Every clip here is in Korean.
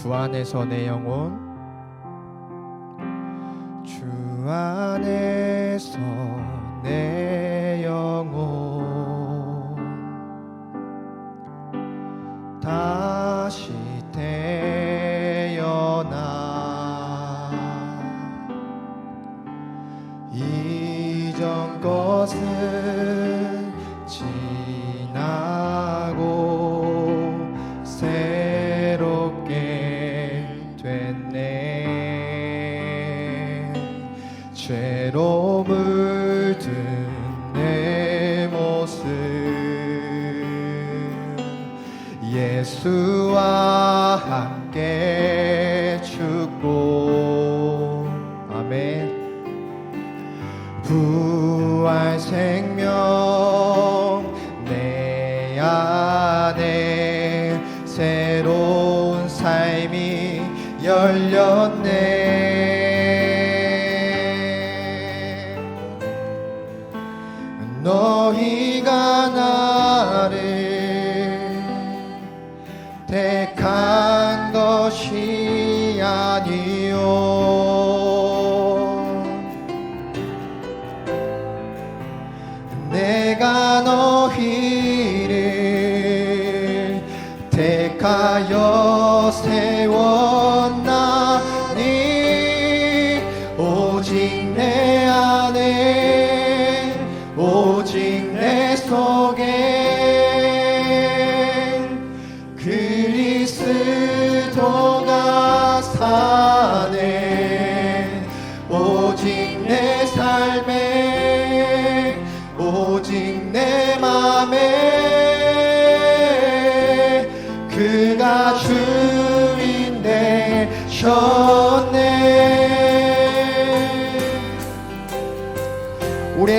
주 안에서 내 영혼. 주 안에서 내 영혼. 다 예수와 함께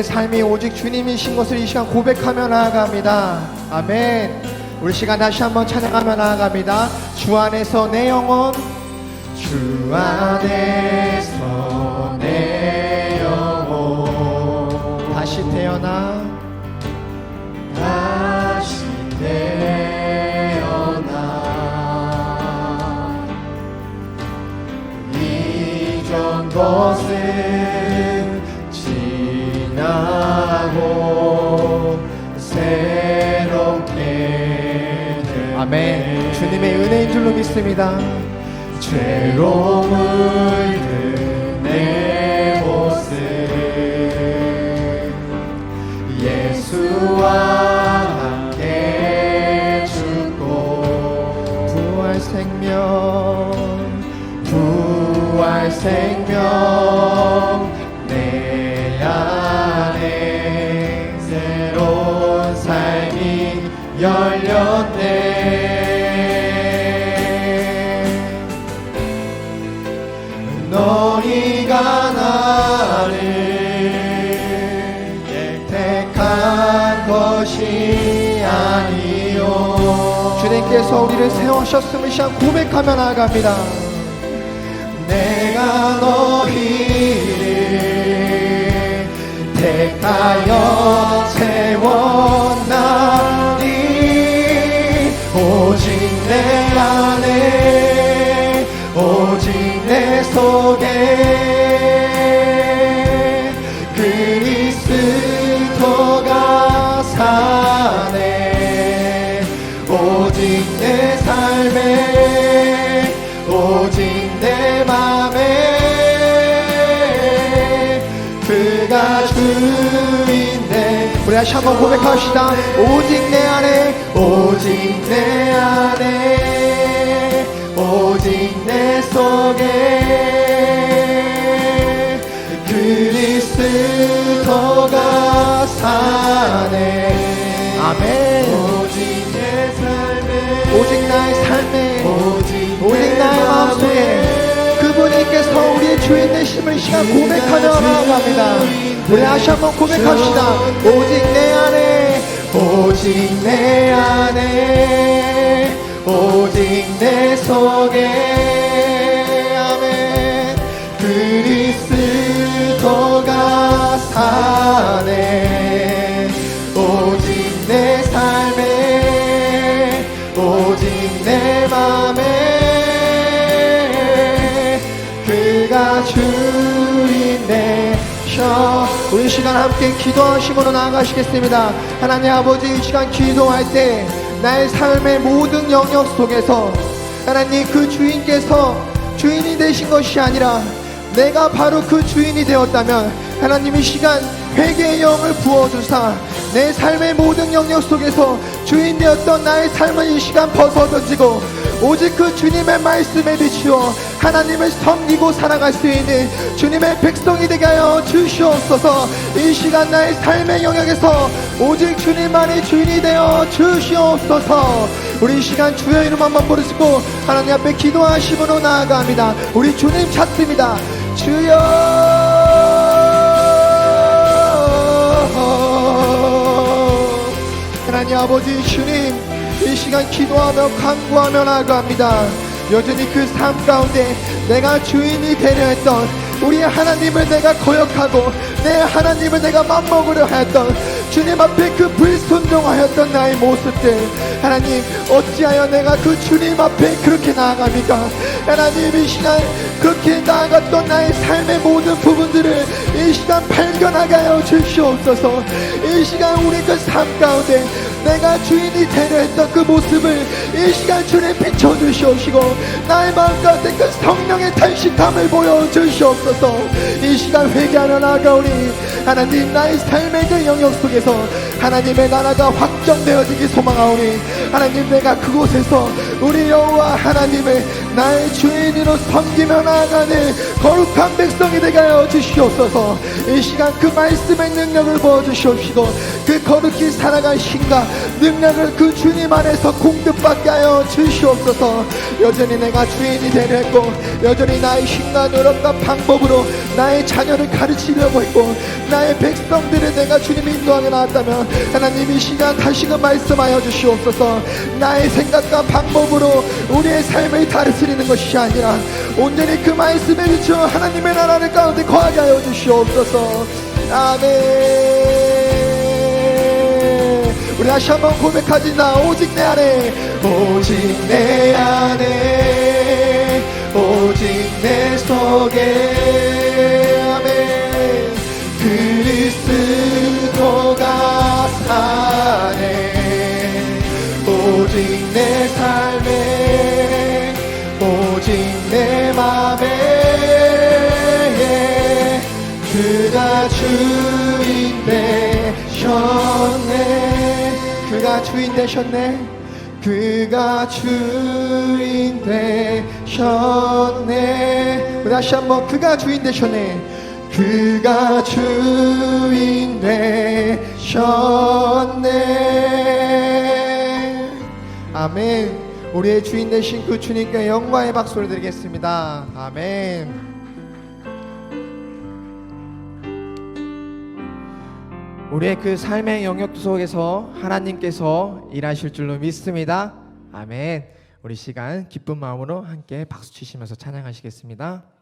삶이 오직 주님이신 것을 이 시간 고백하며 나아갑니다. 아멘. 우리 시간 다시 한번 찬양하며 나아갑니다. 주 안에서 내 영혼, 주 안에서 주님의 은혜인 줄로 믿습니다. 죄로 물든 내 모습. 예수와 함께 죽고 부활 생명. 부활 생명 내 안에 새로운 삶이 열렸네 주님께서 우리를 세우셨음을 시간 고백하며 나아갑니다. 내가 너희를 택하여 세웠나니 오직 내 안에 오직 내 속에 한번 고백합시다. 오직 내 안에 오직 내 안에 오직 내 속에 그리스도가 사네. 아멘 그분께서 우리의 주인 되심을 이 시간 고백하며 나아갑니다. 우리 다시 한번 고백합시다. 오직 내 안에 오직 내 안에 오직 내 속에 시간 함께 기도하심으로 나아가시겠습니다. 하나님 아버지 이 시간 기도할 때 나의 삶의 모든 영역 속에서 하나님 그 주인께서 주인이 되신 것이 아니라 내가 바로 그 주인이 되었다면 하나님 이 시간 회개의 영을 부어주사 내 삶의 모든 영역 속에서 주인 되었던 나의 삶을 이 시간 벗어던지고 오직 그 주님의 말씀에 비추어 하나님을 섬기고 살아갈 수 있는 주님의 백성이 되게 하여 주시옵소서. 이 시간 나의 삶의 영역에서 오직 주님만이 주인이 되어 주시옵소서. 우리 이 시간 주의 이름 한번 부르시고 하나님 앞에 기도하심으로 나아갑니다. 우리 주님 찾습니다. 주여! 하나님 아버지 주님 이 시간 기도하며 간구하며 나아갑니다. 여전히 그 삶 가운데 내가 주인이 되려 했던 우리 하나님을 내가 거역하고 내 하나님을 내가 맘먹으려 했던 주님 앞에 그 불순종하였던 나의 모습들. 하나님 어찌하여 내가 그 주님 앞에 그렇게 나아갑니까? 하나님 이 시간 그렇게 나아갔던 나의 삶의 모든 부분들을 이 시간 발견하게 하여 주시옵소서. 이 시간 우리 그 삶 가운데 내가 주인이 되려 했던 그 모습을 이 시간 주님 비춰주시옵시고 나의 마음 가운데 그 성령의 탄식함을 보여주시옵소서. 이 시간 회개하며 나아가오니 하나님 나의 삶의 그 영역 속에서 하나님의 나라가 확정되어지기 소망하오니 하나님 내가 그곳에서 우리 여호와 하나님을 나의 주인으로 섬기며 나아가는 거룩한 백성이 되게 하여 주시옵소서. 이 시간 그 말씀의 능력을 부어주시옵시고 그 거룩히 살아갈 힘과 능력을 그 주님 안에서 공급받게 하여 주시옵소서. 여전히 내가 주인이 되려 했고 여전히 나의 힘과 노력과 방법으로 나의 자녀를 가르치려고 했고 나의 백성들을 내가 주님 인도하게 나왔다면 하나님 이 시간 다시금 말씀하여 주시옵소서. 나의 생각과 방법으로 우리의 삶을 다스리는 것이 아니라 온전히 그 말씀에 비추어 하나님의 나라를 가운데 거하게 하여 주시옵소서. 아멘 우리 다시 한번 고백하지 나 오직 내 안에 오직 내 안에 오직 내 속에. 아멘. 그리스도가 사네. 오직 내 삶 주인 되셨네. 그가 주인 되셨네. 우리 다시 한번 그가 주인 되셨네. 그가 주인 되셨네. 아멘. 우리의 주인 되신 그 주님께 영광의 박수를 드리겠습니다. 아멘 우리의 그 삶의 영역 속에서 하나님께서 일하실 줄로 믿습니다. 아멘. 우리 시간 기쁜 마음으로 함께 박수 치시면서 찬양하시겠습니다.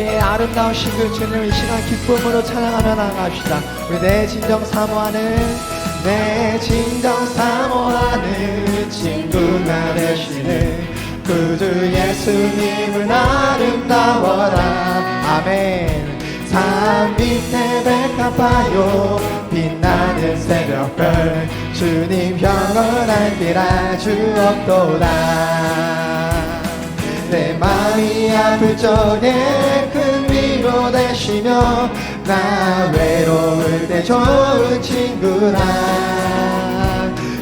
우리의 아름다우신 그 주님을 이 시간 기쁨으로 찬양하며 나아갑시다. 우리 내 진정 사모하는 내 진정 사모하는 친구가 되시는 구주 예수님은 아름다워라. 아멘. 산 밑에 백합하여 빛나는 새벽별 주님 길 아주 없도다 내 마음이 아플 적에 큰 위로 되시며 나 외로울 때 좋은 친구라.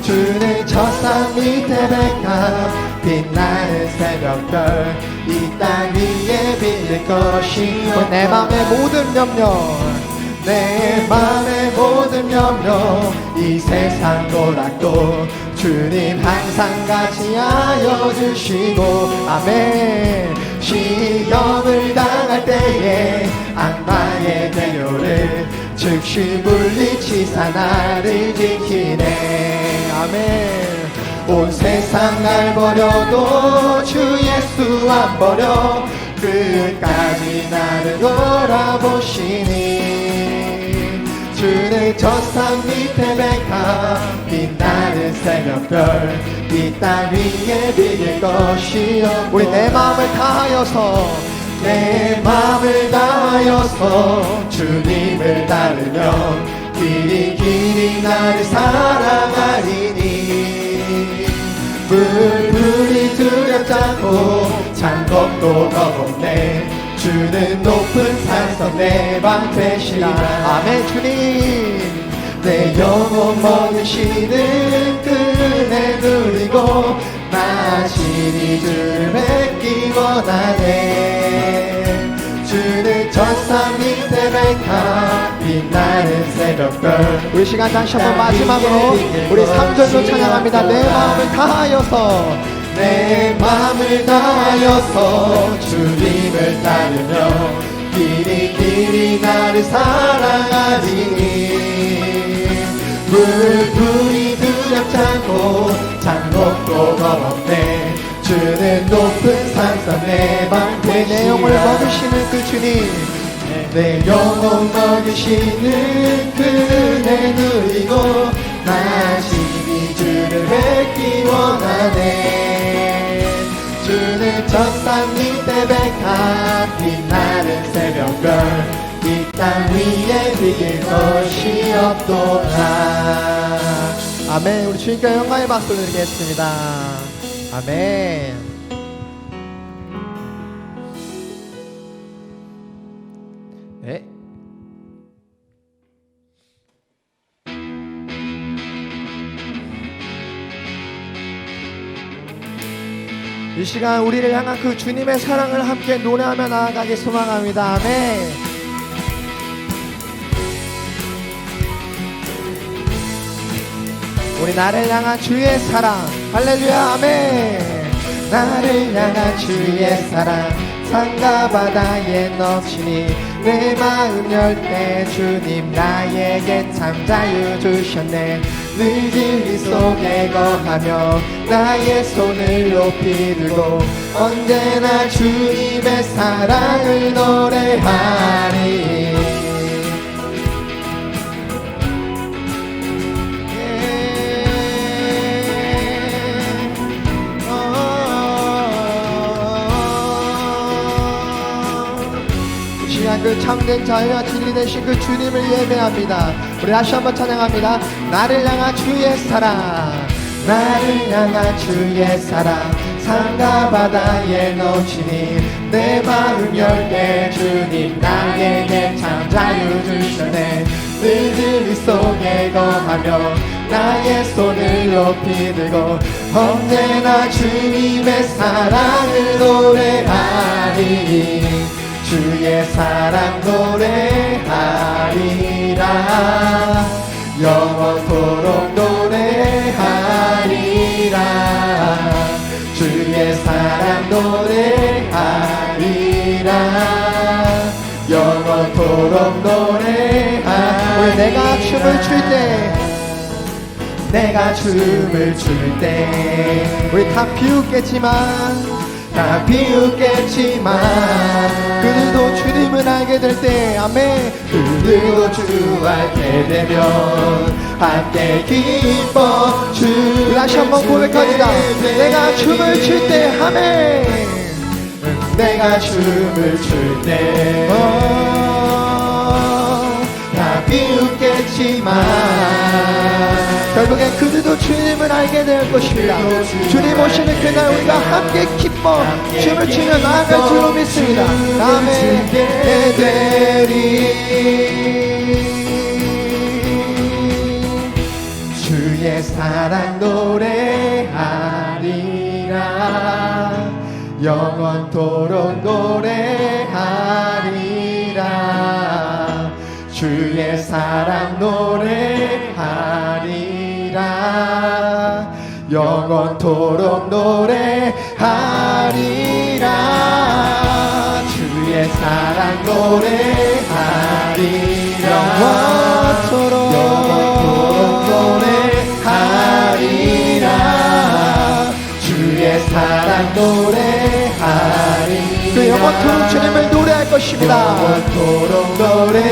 주는 첫산 밑에 백합 빛나는 새벽별 이 땅 위에 빛낼 것이 내 맘의 모든 염려. 내 맘의 모든 염려 이 세상 고락도 주님 항상 같이 하여 주시고 아멘. 시험을 당할 때에 악마의 대료를 즉시 물리치사 나를 지키네. 아멘. 온 세상 날 버려도 주 예수 안 버려. 끝까지 나를 돌아보시니 주는 저산 밑에 백합. 빛나는 새벽별 이 땅 위에 비길 것이 없 우리 내 마음을 다하여서 내 마음을 다하여서 주님을 따르며 길이 길이 나를 사랑하리니. 불불이 두렵지 않고 장겁도 겁없네 주는 높은 산성 내 방 되시라. 아멘 주님. 내 영혼 먹이시는 그네 누리고 마시니 주를 뵙기 원하네. 주는 전산 밑에 백합 빛나는 새벽별 우리 시간 다시 한번 마지막으로 우리 3절로 찬양합니다. 내 마음을 다하여서 내 마음을 다하여서 주님을 따르며 길이 길이 나를 사랑하리니 불불이 두렵지 않고 장곡도 겁없네. 주는 높은 산성 내방 내 영을 먹으시는 그 주님. 내 영혼 먹이시는 그네 누리고 마시니 주를 뵙기 원하네 첫산 밑에 백합 빛나는 새벽별. 이 땅 위에 비길 것이 없도다. 아멘. 우리 주님께 영광의 박수 드리겠습니다. 아멘 시간 우리를 향한 그 주님의 사랑을 함께 노래하며 나아가기 소망합니다. 아멘. 우리 나를 향한 주의 사랑. 할렐루야. 아멘. 나를 향한 주의 사랑. 산과 바다에 넘치니 내 마음 열 때 주님 나에게 참 자유 주셨네 늦은 이 속에 거하며 나의 손을 높이 들고 언제나 주님의 사랑을 노래하리. 이 시간 그 참된 자유와 진리 되신 그 주님을 예배합니다. 우리 다시 한번 찬양합니다. 나를 향한 주의 사랑, 나를 향한 주의 사랑, 산과 바다에 넘치니 내 마음 열게 주님 나에게 참 자유 주셨네. 늦은 이 속에 거하며 나의 손을 높이 들고 언제나 주님의 사랑을 노래하리 주의 사랑 노래하리라 영원토록 노래하리라. 주의 사랑 노래하리라. 영원토록 노래하리라. 우리 내가 춤을 출 때 내가 춤을 출 때 우리 다 비웃겠지만 다 비웃겠지만 그들도 주님을 알게 될 때 아멘. 그들도 주 알게 되면 함께 기뻐 주 다시 한번 고백합니다. 내가 춤을 출 때 아멘. 내가 춤을 출때. 다 비웃 겠지만 결국엔 그들도 주님을 알게 될 것입니다. 주님 오시는 그날 우리가 함께 기뻐 춤을 추며 나아갈 줄로 믿습니다. 아멘 되리. 주의 사랑 노래하리라. 영원토록 노래하리라 주의 사랑 노래하리라. 영원토록 노래하리라. 주의 사랑 노래하리라. 영원토록 노래하리라. 주의 사랑 노래하리 그 영원토록 주님을 노래할 것입니다. 영원토록 노래하리라.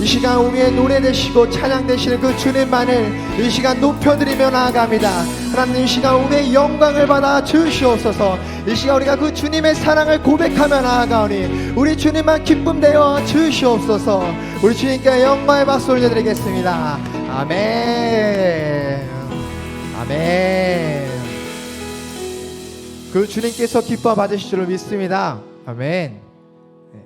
이 시간 우리의 노래 되시고 찬양 되시는 그 주님만을 이 시간 높여드리며 나아갑니다. 하나님 이 시간 우리의 영광을 받아 주시옵소서. 이 시간 우리가 그 주님의 사랑을 고백하며 나아가오니 우리 주님만 기쁨 되어 주시옵소서. 우리 주님께 영광의 박수 올려드리겠습니다. 아멘. 아멘. 그 주님께서 기뻐 받으실 줄 믿습니다. 아멘. 네.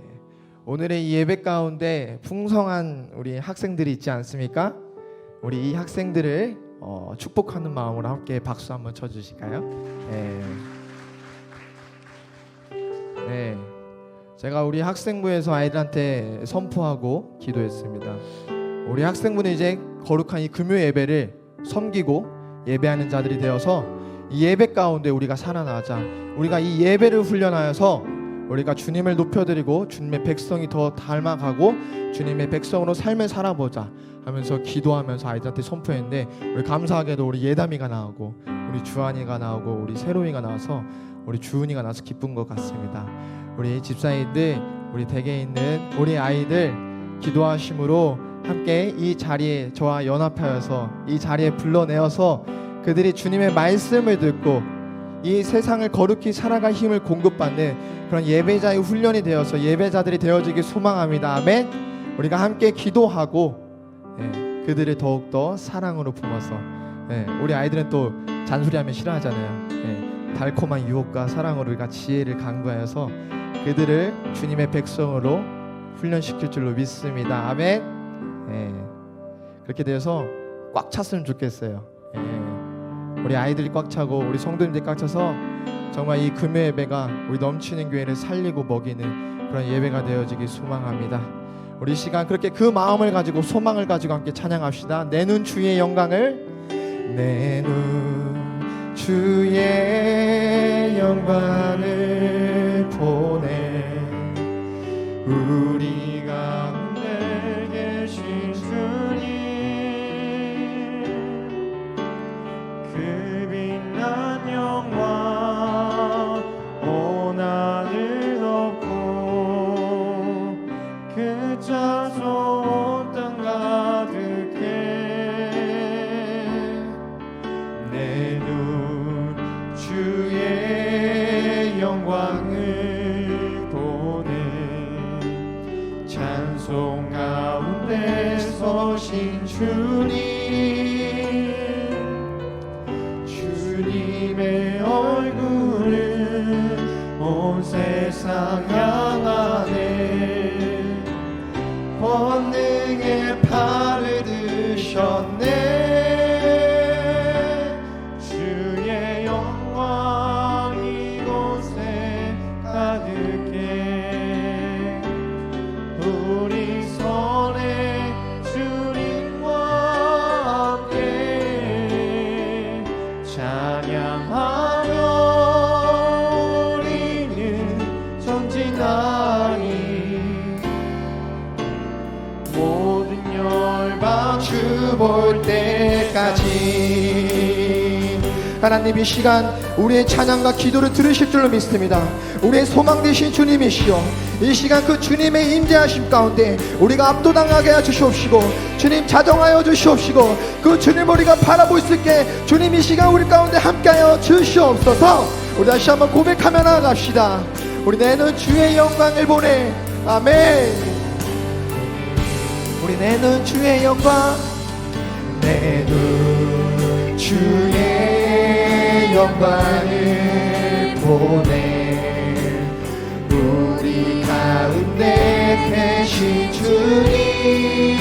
오늘의 이 예배 가운데 풍성한 우리 학생들이 있지 않습니까? 우리 이 학생들을 어, 축복하는 마음으로 함께 박수 한번 쳐주실까요? 네. 네. 제가 우리 학생부에서 아이들한테 선포하고 기도했습니다. 우리 학생부는 이제 거룩한 이 금요 예배를 섬기고 예배하는 자들이 되어서 이 예배 가운데 우리가 살아나자 우리가 이 예배를 훈련하여서 우리가 주님을 높여드리고 주님의 백성이 더 닮아가고 주님의 백성으로 삶을 살아보자 하면서 기도하면서 아이들한테 선포했는데 우리 감사하게도 우리 예담이가 나오고 우리 주한이가 나오고 우리 세로이가 나와서 우리 주은이가 나와서 기쁜 것 같습니다. 우리 집사님들 우리 댁에 있는 우리 아이들 기도하심으로 함께 이 자리에 저와 연합하여서 이 자리에 불러내어서 그들이 주님의 말씀을 듣고 이 세상을 거룩히 살아갈 힘을 공급받는 그런 예배자의 훈련이 되어서 예배자들이 되어지길 소망합니다. 아멘. 우리가 함께 기도하고 예, 그들을 더욱 더 사랑으로 품어서 예, 우리 아이들은 또 잔소리하면 싫어하잖아요. 예, 달콤한 유혹과 사랑으로 우리가 지혜를 강구하여서 그들을 주님의 백성으로 훈련시킬 줄로 믿습니다. 아멘. 예, 그렇게 되어서 꽉 찼으면 좋겠어요. 예. 우리 아이들이 꽉 차고 우리 성도님들이 꽉 차서 정말 이 금요 예배가 우리 넘치는 교회를 살리고 먹이는 그런 예배가 되어지길 소망합니다. 우리 시간 그렇게 그 마음을 가지고 소망을 가지고 함께 찬양합시다. 내 눈 주의 영광을 내 눈 주의 영광을 보 서신 주님 주님의 얼굴을 온 세상 향하네. 권능의 팔을 드셨네 때까지. 하나님 이 시간 우리의 찬양과 기도를 들으실 줄로 믿습니다. 우리의 소망 되신 주님이시여 이 시간 그 주님의 임재하심 가운데 우리가 압도당하게 해 주시옵시고 주님 자정하여 주시옵시고 그 주님 우리가 바라볼 수 있게 주님 이 시간 우리 가운데 함께하여 주시옵소서. 우리 다시 한번 고백하며 나아갑시다. 우리 내는 주의 영광을 보내. 아멘. 우리 내는 주의 영광 내 눈 주의 영광을 보내. 우리 가운데 계신 주님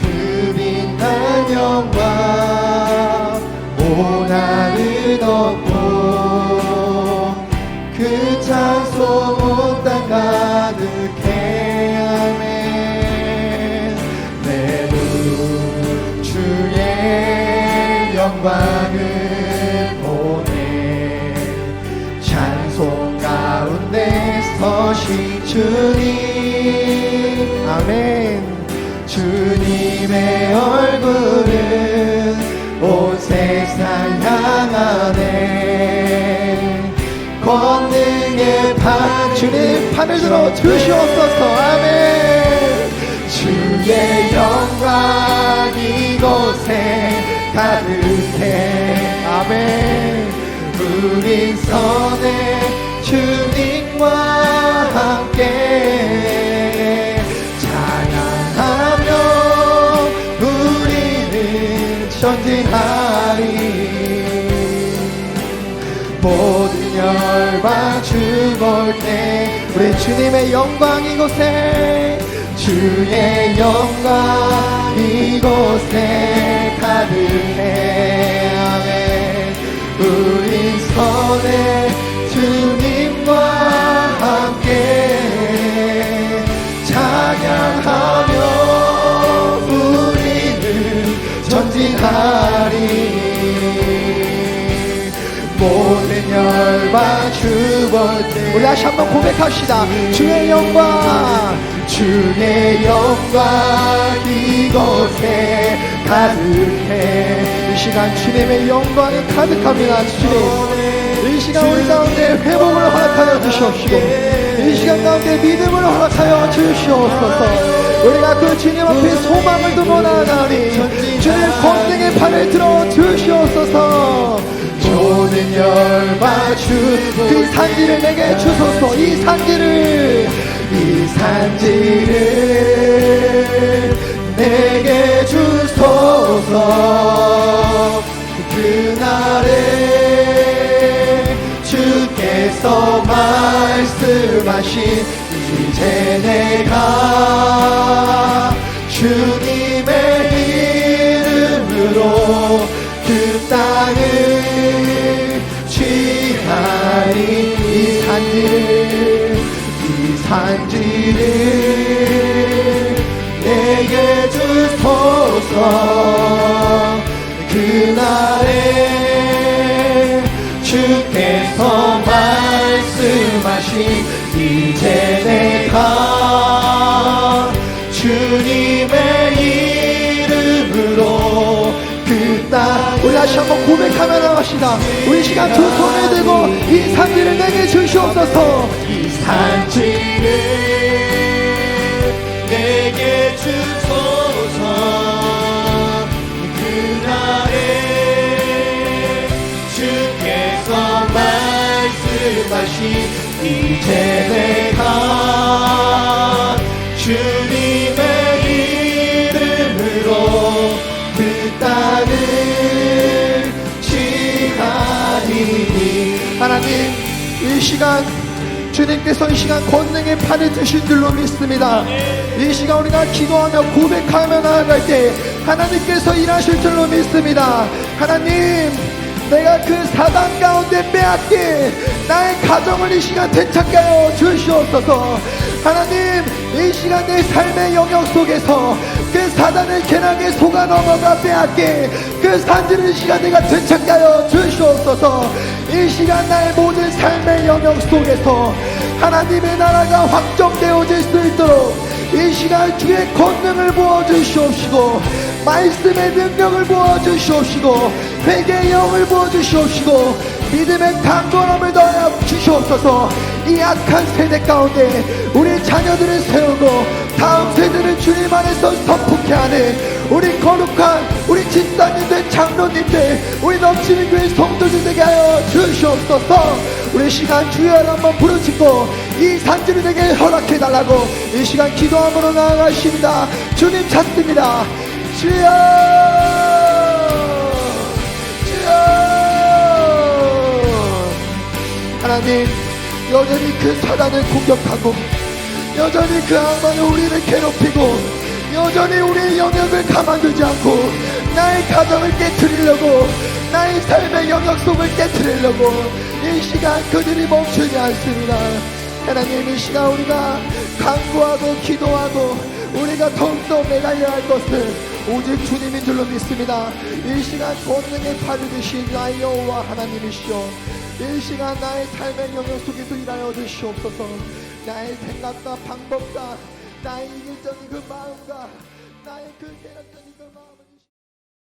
그 빛난 영광 온 하늘 덮고 영광을 보내. 찬송 가운데 서신 주님. 아멘. 주님의 얼굴은 온 세상 향하네. 권능의 판 주님 판을 들어 주시옵소서. 아멘. 주의 영광 이곳에 가득해 아멘. 우린 선의 주님과 함께 찬양하며 우리는 전진하리. 모든 열방 주볼 때 우리 주님의 영광 이곳에 주의 영광 이곳에 가득해 아멘. 우리 선의 주님과 함께 찬양하며 우리는 전진하리. 모든 열방 주볼 때 우리 다시 한번 고백합시다. 주의 영광 주의 영광 이곳에 가득해. 이 시간 주님의 영광이 가득합니다. 주님 이 시간 우리 가운데 회복을 허락하여 주시옵시고 이 시간 가운데 믿음을 허락하여 주시옵소서. 우리가 그 주님 앞에 소망을 두고 나아가니 주님 권능의 팔을 들어 주시옵소서. 모든 열방 주그 산지를 내게 주소서. 이 산지를 이 산지를 내게 주소서. 그날에 주께서 말씀하신 이제 내가 주님의 이름으로 그 땅을 취하리 이 산지를 이 산지를 내게 주소서. 그날에 주께서 말씀하신 이제 내가 주님의 이름으로 그 땅 우리 다시 한번 고백하며 나갑시다. 우리 시간 두 손을 들고 이 산지를 내게 주시옵소서. 이 산지를 내가 주님의 이름으로 그 땅을 지하리니 하나님 이 시간 주님께서 이 시간 권능의 판을 드신 줄로 믿습니다. 이 시간 우리가 기도하며 고백하며 나아갈 때 하나님께서 일하실 줄로 믿습니다. 하나님, 내가 그 사단 가운데 빼앗긴 나의 가정을 이 시간 되찾게 하여 주시옵소서. 하나님, 이 시간 내 삶의 영역 속에서 그 사단을 개나게 속아 넘어가 빼앗긴 그 산지를 이 시간 내가 되찾게 하여 주시옵소서. 이 시간 나의 모든 삶의 영역 속에서 하나님의 나라가 확정되어질 수 있도록 이 시간 주의 권능을 부어주시옵시고 말씀의 능력을 부어주시옵시고 회개의 영을 부어주시옵시고 믿음의 강건함을 더하여 주시옵소서. 이 악한 세대 가운데 우리 자녀들을 세우고 다음 세대를 주님 안에서 선포케 하는 우리 거룩한 우리 집사님들 장로님들 우리 넘치는 교회 성도들 되게 하여 주시옵소서. 우리 시간 주여 한번 부르짖고 이 산지를 내게 허락해 달라고 이 시간 기도함으로 나아가십니다. 주님 찾습니다. 주여 하나님 여전히 그 사단을 공격하고 여전히 그 악마는 우리를 괴롭히고 여전히 우리의 영역을 가만두지 않고 나의 가정을 깨뜨리려고 나의 삶의 영역 속을 깨뜨리려고 이 시간 그들이 멈추지 않습니다. 하나님 이 시간 우리가 간구하고 기도하고 우리가 더욱더 매달려야 할 것은 오직 주님인 줄로 믿습니다. 이 시간 팔을 드신 나의 여호와 하나님이시여 이 시간 나의 삶의 영역 속에서 일하여 주시옵소서. 나의 생각과 방법과 나의 이기적인 그 마음과 나의 그 계략적인